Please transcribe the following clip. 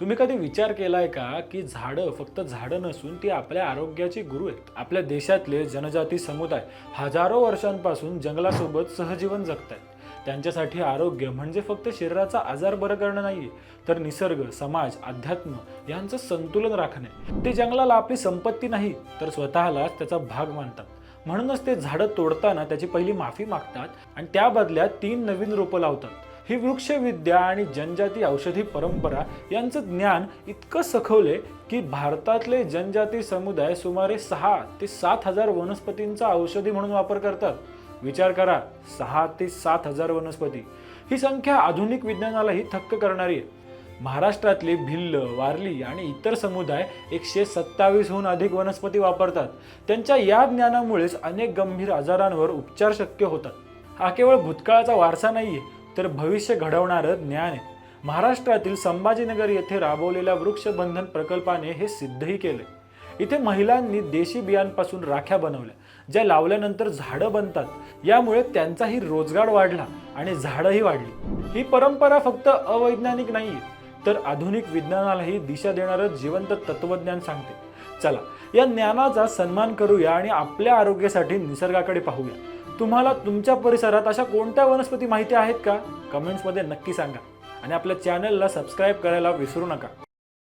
तुम्ही कधी विचार केलाय का की झाडं फक्त झाडं नसून ती आपल्या आरोग्याची गुरु आहेत? आपल्या देशातले जनजाती समुदाय हजारो वर्षांपासून जंगलासोबत सहजीवन जगत आहेत त्यांच्यासाठी आरोग्य म्हणजे फक्त शरीराचा आजार बरं करणं नाहीये तर निसर्ग समाज अध्यात्म यांचं संतुलन राखणे. ते जंगलाला आपली संपत्ती नाही तर स्वतःलाच त्याचा भाग मानतात. म्हणूनच ते झाडं तोडताना त्याची पहिली माफी मागतात आणि त्या बदल्यात तीन नवीन रोपं लावतात. ही वृक्षविद्या आणि जनजाती औषधी परंपरा यांचं ज्ञान इतकं सखवले की भारतातले जनजाती समुदाय सुमारे सहा ते सात हजार वनस्पतींचा औषधी म्हणून वापर करतात. विचार करा सहा ते सात हजार वनस्पती. ही संख्या आधुनिक विज्ञानालाही थक्क करणारी आहे. महाराष्ट्रातले भिल्ल वारली आणि इतर समुदाय एकशे सत्तावीसहून अधिक वनस्पती वापरतात. त्यांच्या या ज्ञानामुळेच अनेक गंभीर आजारांवर उपचार शक्य होतात. हा केवळ भूतकाळाचा वारसा नाहीये तर भविष्य घडवणारं ज्ञान आहे. महाराष्ट्रातील संभाजीनगर येथे राबवलेल्या वृक्षबंधन प्रकल्पाने हे सिद्धही केले. इथे महिलांनी देशी बियांपासून राख्या बनवल्या ज्या लावल्यानंतर झाडं बनतात. यामुळे त्यांचाही रोजगार वाढला आणि झाडंही वाढली. ही परंपरा फक्त अवैज्ञानिक नाही तर आधुनिक विज्ञानालाही दिशा देणारं जिवंत तत्वज्ञान सांगते. चला या ज्ञानाचा सन्मान करूया आणि आपल्या आरोग्यासाठी निसर्गाकडे पाहूया. तुम्हाला तुमच्या परिसरात अशा कोणत्या वनस्पती माहिती आहेत का? कमेंट्समध्ये नक्की सांगा. आणि आपल्या चॅनलला सबस्क्राईब करायला विसरू नका.